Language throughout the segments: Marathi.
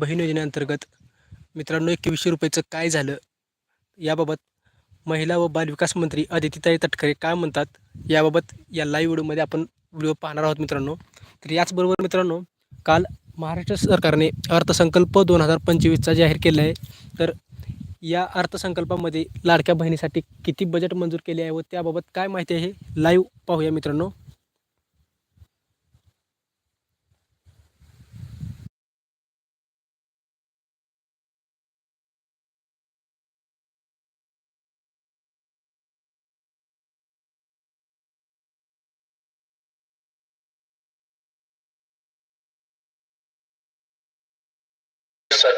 बहीण योजनेअंतर्गत मित्रांनो एकवीसशे रुपयेचं काय झालं? याबाबत महिला व बालविकास मंत्री अदितीताई तटकरे काय म्हणतात? याबाबत या लाईव्ह व्हिडिओमध्ये आपण व्हिडिओ पाहणार आहोत मित्रांनो. तर याचबरोबर मित्रांनो काल महाराष्ट्र सरकारने अर्थसंकल्प दोन हजार पंचवीसचा जाहीर केला आहे. तर या अर्थसंकल्पामध्ये लाडक्या बहिणीसाठी किती बजेट मंजूर केले आहे व त्याबाबत काय माहिती आहे लाईव्ह पाहूया मित्रांनो.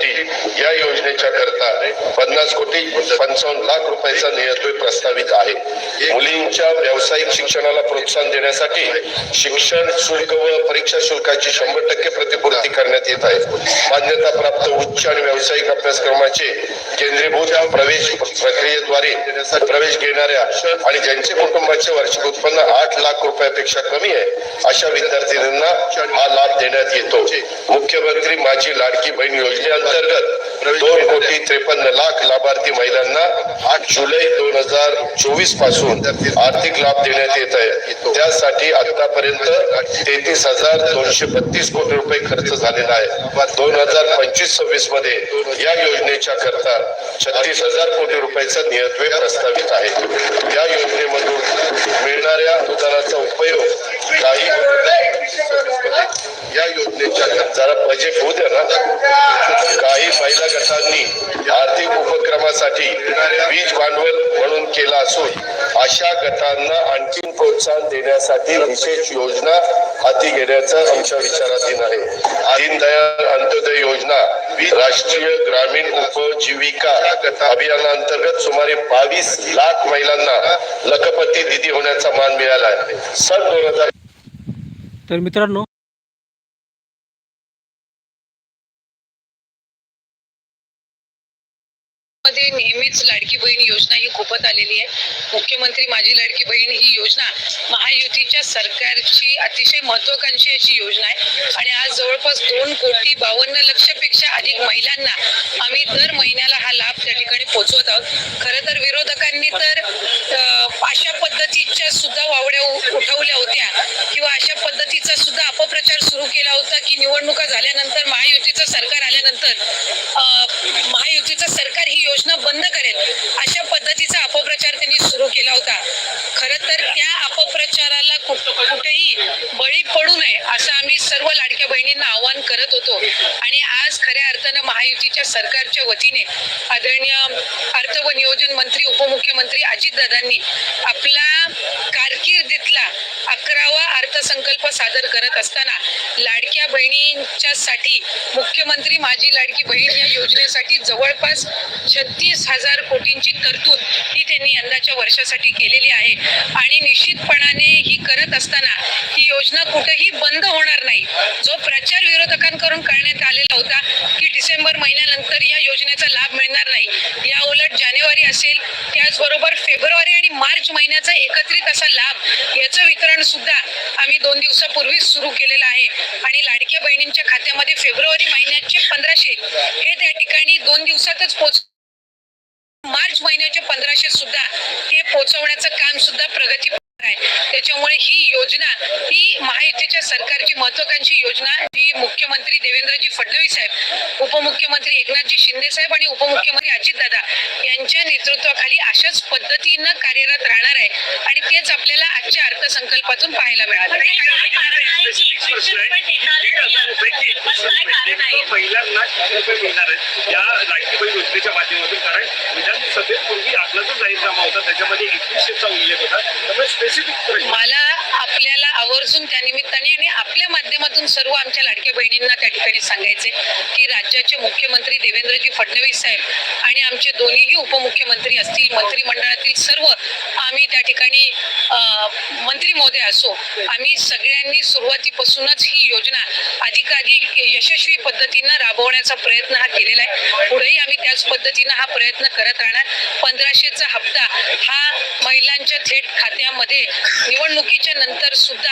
साठी या करता पन्नास कोटी पंचावन्न लाख रुपयाचा नियतोय प्रस्तावित आहे. मुलींच्या व्यावसायिक शिक्षणाला प्रोत्साहन देण्यासाठी शिक्षण शुल्क व परीक्षा शुल्काची शंभर टक्के प्रतिपूर्ती करण्यात येत आहे. मान्यता प्राप्त उच्च आणि व्यावसायिक अभ्यासक्रमाचे केंद्रीभूत प्रवेश प्रक्रियेद्वारे प्रवेश घेणाऱ्या आणि ज्यांचे कुटुंबाचे वार्षिक उत्पन्न आठ लाख रुपयापेक्षा कमी आहे अशा विद्यार्थिनींना हा लाभ देण्यात येतो. मुख्यमंत्री माझी लाडकी बहीण योजनेअंतर्गत दोन कोटी त्रेपन्न लाख लाभार्थी महिलांना आठ जुलै दोन हजार चोवीसपासून आर्थिक लाभ देण्यात येत आहे. त्यासाठी आतापर्यंत तेहतीस हजार दोनशे बत्तीस कोटी रुपये खर्च झालेला आहे. दोन हजार पंचवीस सव्वीसमध्ये या योजनेच्या करता छत्तीस हजार कोटी रुपयाचा नियतव्यय प्रस्तावित आहे. या योजनेमधून मिळणाऱ्या अनुदानाचा उपयोग काही या योजनेच्या जरा बजेट होऊ द्या. दिवसांनी आर्थिक उपक्रमासाठी वीज भांडवल म्हणून केला असून अशा गटांना आणखी प्रोत्साहन देण्यासाठी विशेष योजना हाती घेण्याचा आमच्या विचाराधीन आहे. दीनदयाल अंत्योदय योजना राष्ट्रीय ग्रामीण उपजीविका अभियानांतर्गत सुमारे बावीस लाख महिलांना लखपती दिदी होण्याचा मान मिळाला आहे. सन दोन हजार तर मित्रांनो मध्ये नेहमीच लाडकी बहीण योजना ही खूपच आलेली आहे. मुख्यमंत्री माझी लाडकी बहीण ही योजना महायुतीच्या सरकारची अतिशय महत्वाकांक्षी अशी योजना आहे. आणि आज जवळपास दोन कोटी बावन्न लक्षपेक्षा अधिक महिलांना आम्ही दर महिन्याला हा लाभ त्या ठिकाणी पोहोचवत आहोत. खरं तर विरोधकांनी तर अशा पद्धतीच्या सुद्धा वावड्या उ- उठवल्या होत्या. किंवा अशा पद्धतीचा सुद्धा अपप्रचार सुरू केला होता की निवडणुका झाल्यानंतर महायुतीचं सरकार आल्यानंतर महायुतीचं सरकार ही योजना बंद करेल अशा पद्धतीचा अपप्रचार त्यांनी सुरू केला होता. खरं तर त्या अपप्रचाराला कुठेही बळी पडू नये असं आम्ही सर्व लाडक्या बहिणींना आवाहन करत होतो. आणि आज खऱ्या अर्थानं महायुतीच्या सरकारच्या वतीने आदरणीय अर्थ उपमुख्यमंत्री अजितदादांनी आपला कारकिर्दीतला अकरावा अर्थसंकल्प सादर करत असताना लाडक्या बहिणींच्यासाठी मुख्यमंत्री माझी लाडकी बहीण या योजनेसाठी जवळपास छत्तीस हजार कोटींची तरतूद ही त्यांनी यंदाच्या वर्षासाठी केलेली आहे. आणि निश्चितपणाने ही करत असताना ही योजना कुठेही बंद होणार नाही. जो प्रचार विरोधकांकडून करण्यात आलेला होता की डिसेंबर महिन्यानंतर या योजनेचा लाभ मिळणार नाही. या उलट जानेवारी असेल त्याचबरोबर फेब्रुवारी आणि मार्च महिन्याचा एकत्रित असा लाभ याचं वितरण सुद्धा आम्ही दोन दिवसापूर्वीच सुरू केलेलं आहे. आणि लाडक्या बहिणींच्या खात्यामध्ये फेब्रुवारी महिन्याचे पंधराशे. हे त्या ठिकाणी दोन दिवसातच पोच मार्च महिन्याचे पंधराशे सुद्धा. हे पोहोचवण्याचं काम सुद्धा प्रगती आहे. त्याच्यामुळे ही योजना ही महायुतीच्या सरकारची महत्वाकांक्षी योजना जी मुख्यमंत्री देवेंद्रजी फडणवीस साहेब उपमुख्यमंत्री एकनाथजी शिंदे साहेब आणि उपमुख्यमंत्री अजितदादा यांच्या नेतृत्वाखाली अशाच पद्धतीनं कार्यरत राहणार आहे. आणि तेच आपल्याला आजच्या अर्थसंकल्पातून पाहायला मिळालं. रुपये मिळणार या लाडकी बहीण योजनेच्या माध्यमातून. कारण विधानसभेत पूर्वी आपला जो जाहीरनामा होता. त्याच्यामध्ये एकवीसशेचा उल्लेख होता. त्यामुळे मला आपल्या आवर्जून त्या निमित्ताने आणि आपल्या माध्यमातून सर्व आमच्या लाडक्या बहिणींना त्या ठिकाणी सांगायचे की राज्याचे मुख्यमंत्री देवेंद्रजी फडणवीस साहेब आणि आमचे दोन्हीही उपमुख्यमंत्री असतील मंत्रिमंडळातील सर्व आम्ही त्या ठिकाणी मंत्री महोदय असो आम्ही सगळ्यांनी सुरुवातीपासूनच ही योजना अधिकाधिक यशस्वी पद्धतीनं राबवण्याचा प्रयत्न हा केलेला आहे. पुढेही आम्ही त्याच पद्धतीनं हा प्रयत्न करत राहणार. पंधराशेचा हप्ता हा महिलांच्या थेट खात्यामध्ये निवडणुकीच्या नंतर सुद्धा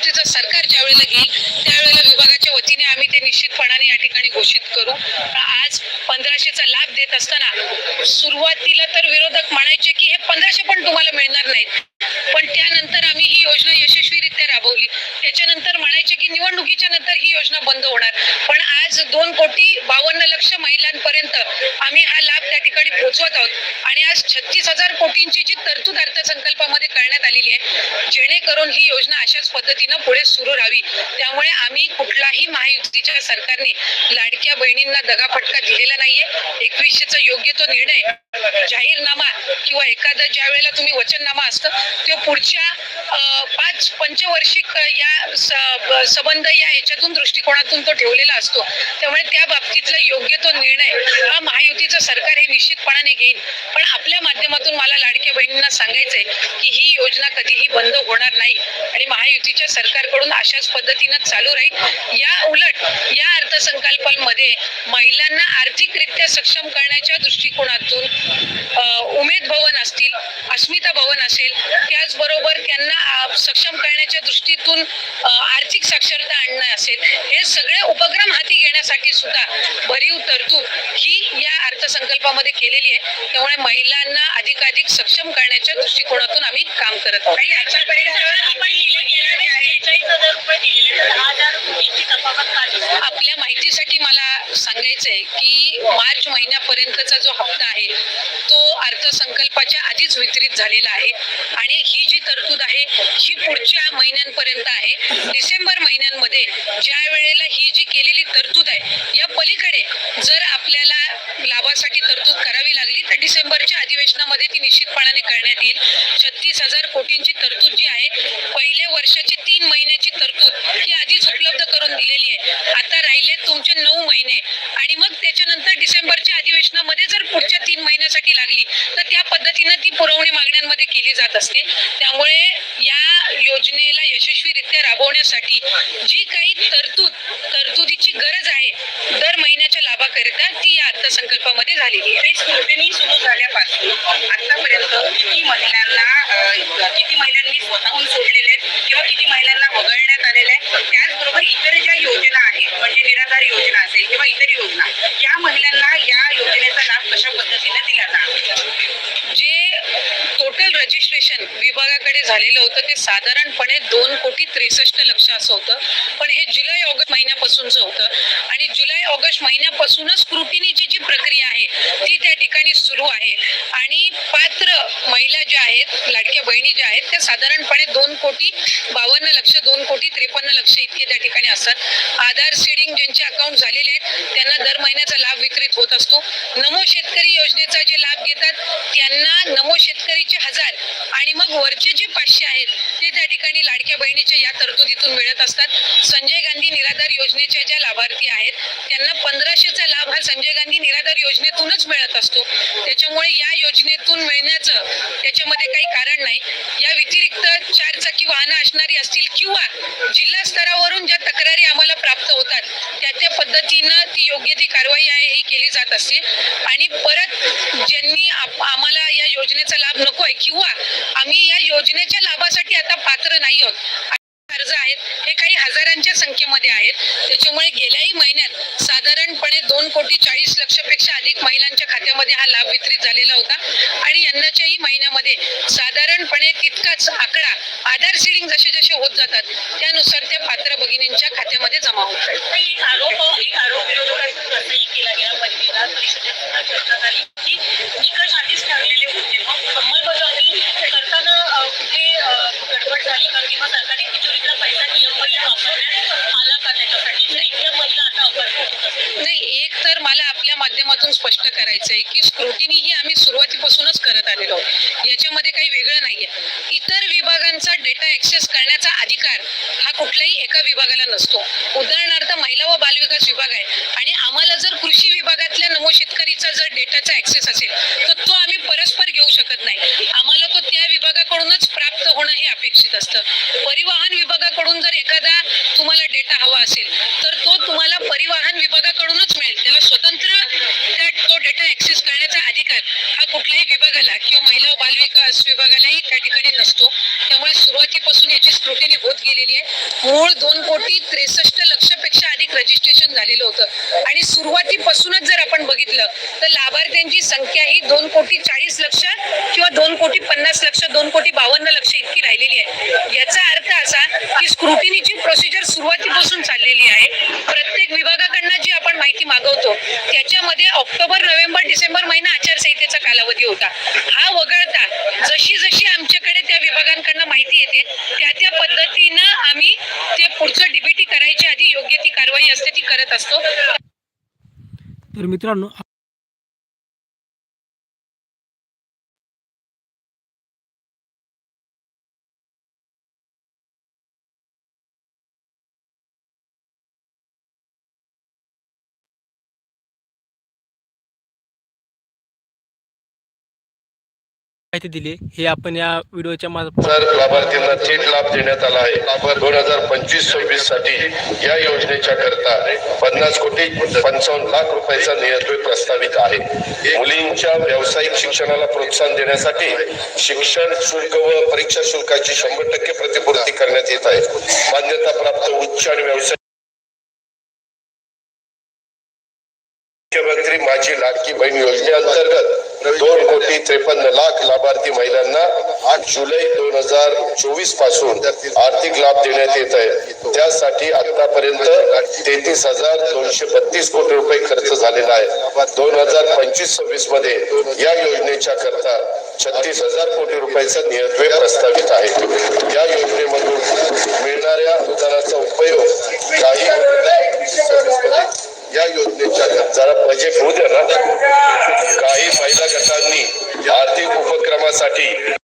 महायुतीचं सरकार ज्या वेळेला घेईल त्यावेळेला विभागाच्या वतीने आम्ही ते निश्चितपणाने या ठिकाणी घोषित करू. आज पंधराशेचा लाभ देत असताना सुरुवातीला तर विरोधक म्हणायचे की हे पंधराशे पण तुम्हाला मिळणार नाहीत. पण त्यानंतर आम्ही ही योजना यशस्वीरित्या राबवली. त्याच्यानंतर म्हणायचे की निवडणुकीच्या नंतर ही योजना बंद होणार. आज दोन कोटी बावन्न लक्ष महिलांपर्यंत आम्ही हा लाभ त्या ठिकाणी पोहोचवत आहोत. आणि आज छत्तीस हजार कोटींची जी तरतूद अर्थसंकल्पामध्ये करण्यात आलेली आहे जेणेकरून ही योजना अशाच पद्धतीनं पुढे सुरू राहावी. त्यामुळे आम्ही कुठलाही महायुतीच्या सरकारने लाडक्या बहिणींना दगाफटका दिलेला नाहीये. एकवीसशेचा योग्य तो निर्णय जाहीरनामा किंवा एखादा ज्या वेळेला तुम्ही वचननामा असतं तो पुढच्या पाच पंचवर्षिक या संबंध या ह्याच्यातून दृष्टिकोनातून तो ठेवलेला असतो. त्यामुळे त्या बाबतीतला योग्य तो निर्णय हा महायुतीचं सरकार हे निश्चितपणाने घेईल पण आपल्या माध्यमातून मला लाडक्या बहिणींना सांगायचंय की ही योजना कधीही बंद होणार नाही आणि महायुतीच्या सरकारकडून अशाच पद्धतीनं चालू राहील. या उलट या अर्थसंकल्पामध्ये महिलांना आर्थिकरित्या सक्षम करण्याच्या दृष्टिकोनातून उमेद भवन असतील अस्मिता भवन असेल त्याचबरोबर त्यांना सक्षम करण्याच्या दृष्टीतून आर्थिक साक्षरता आणणं असेल हे सगळे उपक्रम हाती घेण्यासाठी सुद्धा भरीव तरतूद ही या अर्थसंकल्पामध्ये केलेली आहे. त्यामुळे महिलांना अधिकाधिक सक्षम करण्याच्या दृष्टिकोनातून आम्ही काम करत आहोत. आपल्या माहितीसाठी मला सांगायचंय की मार्च महिन्यापर्यंतचा जो हप्ता आहे तो अर्थसंकल्पाच्या आधीच वितरित झालेला आहे. आणि ही जी तरतूद आहे ही पुढच्या महिन्यांपर्यंत आहे. डिसेंबर महिन्यांमध्ये ज्या वेळेला ही जी केलेली तरतूद आहे. या पलीकडे जर आपल्याला लाभासाठी तरतूद करावी लागली तर डिसेंबरच्या अधिवेशनामध्ये ती निश्चितपणाने करण्यात येईल. छत्तीस हजार कोटींची तरतूद जी आहे पहिल्या वर्षाची तीन महिन्याची तरतूद ही आधीच उपलब्ध करून दिलेली आहे. आता राहिले तुमचे नऊ महिने. आणि मग त्याच्यानंतर डिसेंबरच्या अधिवेशनामध्ये जर पुढच्या तीन महिन्यासाठी लागली तर त्या पद्धतीनं ती पुरवणी मागण्यांमध्ये केली जात असते. त्यामुळे या योजनेला यशस्वीरित्या राबवण्यासाठी जी काही तरतूद तरतूद दर महिन्याच्या लाभाकरिता ती या अर्थसंकल्पामध्ये झालेली आहे. स्क्रुटिनी सुरू झाल्यापासून आतापर्यंत किती महिलांना किती महिलांनी स्वतःहून सोडलेले आहेत किंवा किती महिलांना वगळण्यात आलेले आहे त्याचबरोबर इतर ज्या योजना आहेत म्हणजे निराधार योजना असेल किंवा इतर योजना या महिलांना या योजनेचा लाभ कशा पद्धतीने दिला जाणार जे टोटल रजिस्ट्रेशन विभागाकडे झालेलं होतं ते साधारणपणे दोन कोटी त्रेसष्ट लक्ष असं होतं. पण हे जुलै ऑगस्ट महिन्यापासूनचं होतं. आणि जुलै ऑगस्ट महिन्यापासूनच स्क्रुटिनीची जी प्रक्रिया आहे ती त्या ठिकाणी सुरू आहे. आणि पात्र महिला ज्या आहेत लाडक्या बहिणी ज्या आहेत त्या साधारणपणे दोन कोटी बावन्न लक्ष दोन कोटी त्रेपन्न लक्ष इतके त्या ठिकाणी असतात. आधार सीडिंग ज्यांचे अकाउंट झालेले आहेत त्यांना दर महिन्याचा लाभ वितरित होत असतो. नमो शेतकरी योजनेचा जे लाभ घेतात त्यांना नमो शेतकरीचे हजार आणि मग वरचे जे पाचशे आहेत. ते त्या ठिकाणी लाडक्या बहिणीच्या या तरतुदीतून मिळत असतात. संजय गांधी निराधार योजनेच्या ज्या लाभार्थी आहेत त्यांना पंधराशेचा लाभ हा संजय गांधी निराधार योजनेतूनच मिळत असतो. त्याच्यामुळे या योजनेतून मिळण्याचं त्याच्यामध्ये काही कारण नाही. या व्यतिरिक्त चारचाकी वाहनं असणारी असतील किंवा जिल्हा स्तरावरून ज्या तक्रार आम्हाला प्राप्त होतात त्या त्या पद्धतीनं ती योग्य ती कारवाई आहे ही केली जात असते आणि परत ज्यांनी आम्हाला या योजनेचा लाभ नको आहे किंवा आम्ही या योजनेच्या लाभासाठी आता पात्र नाही आहोत. अर्ज आहेत हे काही हजारांच्या संख्येमध्ये आहेत. त्याच्यामुळे गेल्याही महिन्यात कोटी चाळीस लक्षपेक्षा अधिक महिलांच्या खात्यामध्ये हा लाभ वितरित झालेला होता. आणि यंदाच्याही महिन्यामध्ये साधारणपणे तितकाच आकडा आधार सिडिंग जसे जसे होत जातात त्यानुसार त्या पात्र भगिनींच्या खात्यामध्ये जमा होत आरोप एक आरोप असंही केला गेला. परिषदेत चर्चा झाली की निकष आधीच ठरलेले होते. मग अंमलबजावणी करताना कुठे गडबड झाली का? किंवा सरकारी तिजोरीतला पैसा नियमबद्ध वापरण्यात आला का त्याच्यासाठी तर इथल्या महिला आता अपरत सर मला आपल्या माध्यमातून स्पष्ट करायचं आहे की स्क्रुटिनी ही आम्ही सुरुवातीपासूनच करत आलेलो आहोत. याच्यामध्ये काही वेगळं नाहीये. इतर विभागांचा डेटा ऍक्सेस करण्याचा अधिकार हा कुठल्याही एका विभागाला नसतो. उदाहरणार्थ महिला व बालविकास विभाग आहे आणि आम्हाला जर कृषी विभागातल्या नमो शेतकरीचा जर डेटाचा ऍक्सेस असेल तर तो आम्ही परस्पर घेऊ शकत नाही. आम्हाला तो त्या विभागाकडूनच प्राप्त होणं हे अपेक्षित असतं. परिवहन विभागाकडून जर एखादा तुम्हाला डेटा हवा असेल तर तो तुम्हाला परिवहन विभागाकडून स्वतंत्र त्या तो डेटा ऍक्सेस करण्याचा अधिकार हा कुठल्याही विभागाला किंवा महिला व बालविकास विभागालाही त्या ठिकाणी नसतो. त्यामुळे सुरुवातीपासून याची स्क्रुटिनी होत गेलेली आहे. मूळ दोन कोटी त्रेसष्ट लक्षपेक्षा अधिक रजिस्ट्रेशन झालेलं होतं. आणि सुरुवातीपासूनच जर आपण बघितलं तर लाभार्थ्यांची संख्या ही दोन कोटी चाळीस लक्ष किंवा दोन कोटी पन्नास लक्ष दोन कोटी बावन्न लक्ष इतकी राहिलेली आहे. याचा अर्थ असा की स्क्रुटिनीची प्रोसिजर सुरुवातीपासून चाललेली आहे प्रत्येक विभागाकडनं जी आपण माहिती मागवतो. त्याच्यामध्ये ऑक्टोबर नोव्हेंबर डिसेंबर महिना आचारसंहितेचा कालावधी होता. हा वगळता जशी जशी आमच्याकडे त्या विभागांकडनं माहिती येते त्या त्या पद्धतीनं आम्ही ते पुढचं डीबीटी करायच्या आधी योग्य ती कारवाई असते ती करत असतो. तर मित्रांनो माहिती दिली. हे आपण या व्हिडिओच्या लाभार्थींना थेट लाभ देण्यात आला आहे. दोन हजार पंचवीस सव्वीससाठी या योजनेच्या करता पन्नास कोटी पंचावन्न लाख रुपयाचा नियतोय प्रस्तावित आहे. मुलींच्या व्यावसायिक शिक्षणाला प्रोत्साहन देण्यासाठी शिक्षण शुल्क व परीक्षा शुल्काची शंभर टक्के प्रतिपूर्ती करण्यात येत आहे. मान्यता प्राप्त उच्च आणि व्यावसायिक मुख्यमंत्री माझी लाडकी बहीण योजनेअंतर्गत दोन कोटी त्रेपन्न लाख लाभार्थी महिलांना आठ जुलै दोन हजार चोवीसपासून आर्थिक लाभ देण्यात येत आहे. त्यासाठी आतापर्यंत तेहतीस हजार दोनशे बत्तीस कोटी रुपये खर्च झालेला आहे. दोन हजार पंचवीस सव्वीसमध्ये या योजनेच्या करता छत्तीस हजार कोटी रुपयाचा नियतव्यय प्रस्तावित आहे. या योजनेमधून मिळणाऱ्या अनुदानाचा उपयोग काही या योजनेच्या जरा बजेट होऊ द्या ना. उपक्रमासाठी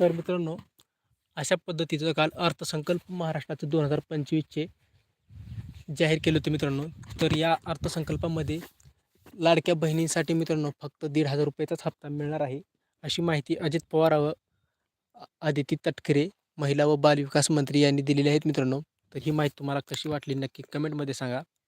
तर मित्रांनो अशा पद्धतीचं काल अर्थसंकल्प महाराष्ट्राचे दोन हजार पंचवीसचे जाहीर केले होते मित्रांनो. तर या अर्थसंकल्पामध्ये लाडक्या बहिणींसाठी मित्रांनो फक्त दीड हजार रुपयाचाच हप्ता मिळणार आहे. अशी माहिती अजित पवार व आदिती तटकरे महिला व बालविकास मंत्री यांनी दिलेली आहेत मित्रांनो. तर ही माहिती तुम्हाला कशी वाटली नक्की कमेंटमध्ये सांगा.